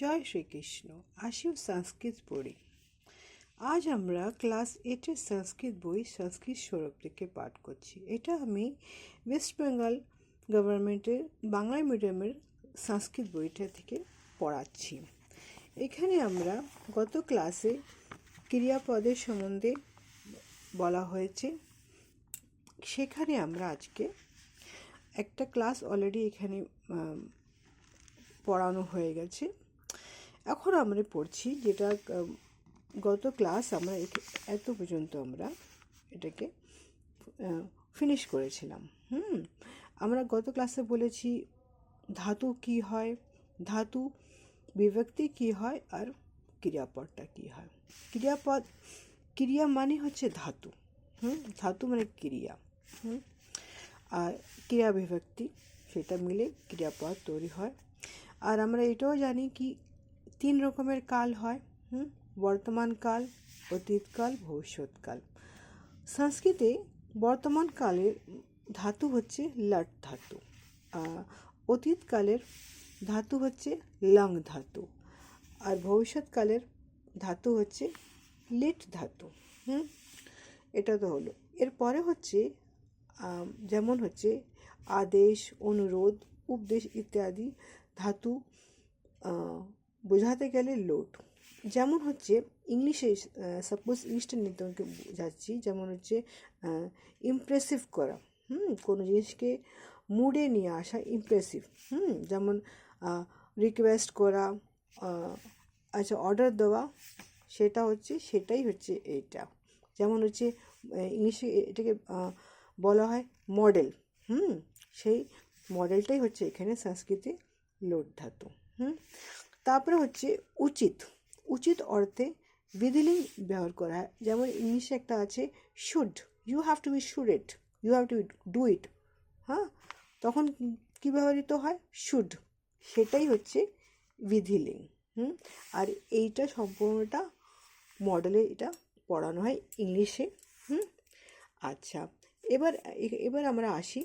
জয় শ্রীকৃষ্ণ। আসিও সংস্কৃত পড়ি। আজ আমরা ক্লাস এইটের সংস্কৃত বই সংস্কৃত সৌরভ থেকে পাঠ করছি। এটা আমি ওয়েস্ট বেঙ্গল গভর্নমেন্টের বাংলা মিডিয়ামের সংস্কৃত বইটা থেকে পড়াচ্ছি। এখানে আমরা গত ক্লাসে ক্রিয়াপদের সম্বন্ধে বলা হয়েছে। সেখানে আমরা আজকে একটা ক্লাস অলরেডি এখানে পড়ানো হয়ে গেছে। এখন আমরা পড়ছি যেটা গত ক্লাস আমরা এত পর্যন্ত আমরা এটাকে ফিনিশ করেছিলাম। হুম? আমরা গত ক্লাসে বলেছি ধাতু কি হয়? ধাতু বিভক্তি কি হয় আর ক্রিয়াপদটা কি হয়? ক্রিয়াপদ, ক্রিয়া মানে হচ্ছে ধাতু। হুম? ধাতু মানে ক্রিয়া। হুম? আর ক্রিয়া বিভক্তি, সেটা মিলে ক্রিয়াপদ তৈরি হয়। আর আমরা এটাও জানি কি তিন রকমের কাল হয়, হুম? বর্তমান কাল অতীতকাল ভবিষ্যৎকাল সংস্কৃতে বর্তমান কালের ধাতু হচ্ছে লট ধাতু অতীতকালের ধাতু হচ্ছে লং ধাতু, আর ভবিষ্যৎকালের ধাতু হচ্ছে লিট ধাতু, হুম? এটা তো হলো। এরপরে হচ্ছে যেমন হচ্ছে আদেশ, অনুরোধ, উপদেশ ইত্যাদি ধাতু বোঝাতে গেলে লোড। যেমন হচ্ছে ইংলিশে সাপোজ ইংলিশটা নিয়ে তোমাকে বোঝাচ্ছি, যেমন হচ্ছে ইমপ্রেসিভ করা। হুম, কোনো জিনিসকে মুডে নিয়ে আসা ইমপ্রেসিভ হুম, যেমন রিকোয়েস্ট করা আচ্ছা অর্ডার দেওয়া, সেটা হচ্ছে, সেটাই হচ্ছে এইটা যেমন হচ্ছে ইংলিশে এটাকে বলা হয় মডেল হুম, সেই মডেলটাই হচ্ছে এখানে সংস্কৃতে লোড ধাতু। হুম তারপরে হচ্ছে উচিত। উচিত অর্থে বিধিলিং ব্যবহার করা হয়। যেমন ইংলিশে একটা আছে should you have to be should it you have to do it হ্যাঁ? তখন কী ব্যবহৃত হয়? শুড সেটাই হচ্ছে বিধিলিং হুম? আর এইটা সম্পূর্ণটা মডেলে এটা পড়ানো হয় ইংলিশে। হুম? আচ্ছা এবার এবার আমরা আসি।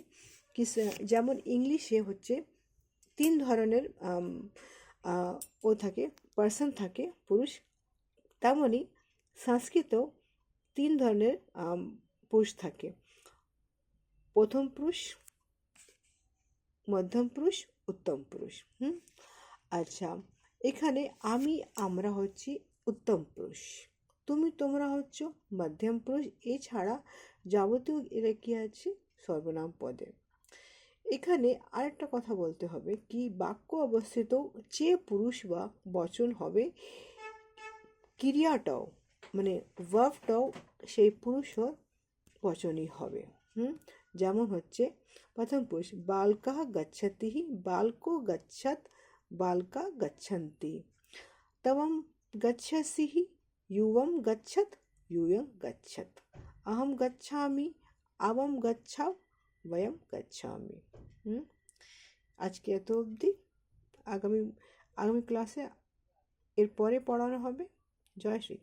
কি যেমন ইংলিশে হচ্ছে তিন ধরনের ও থাকে পার্সন থাকে, পুরুষ। তেমনই সংস্কৃতেও তিন ধরনের পুরুষ থাকে। প্রথম পুরুষ, মধ্যম পুরুষ, উত্তম পুরুষ, হুম? আচ্ছা এখানে আমি, আমরা হচ্ছি উত্তম পুরুষ। তুমি তোমরা হচ্ছ মধ্যম পুরুষ। এছাড়া যাবতীয় এরা কি আছে? সর্বনাম পদে। এখানে আরেকটা কথা বলতে হবে কি বাক্য অবস্থিত যে পুরুষ বা বচন হবে ক্রিয়াটাও মানে ভার্বটাও সেই পুরুষ ও বচনই হবে হুম যেমন হচ্ছে প্রথম পুরুষ বালকা গচ্ছতি বালকো গচ্ছত বালকা গচ্ছন্তি তবম গচ্ছসি युवं गच्छत यूयं गच्छत अहं गच्छामि আবম গচ্ছাও বয়ম গচ্ছামি হুম আজকে এত অবধি? আগামী আগামী ক্লাসে এরপরে পড়ানো হবে? জয় শ্রীকৃষ্ণ।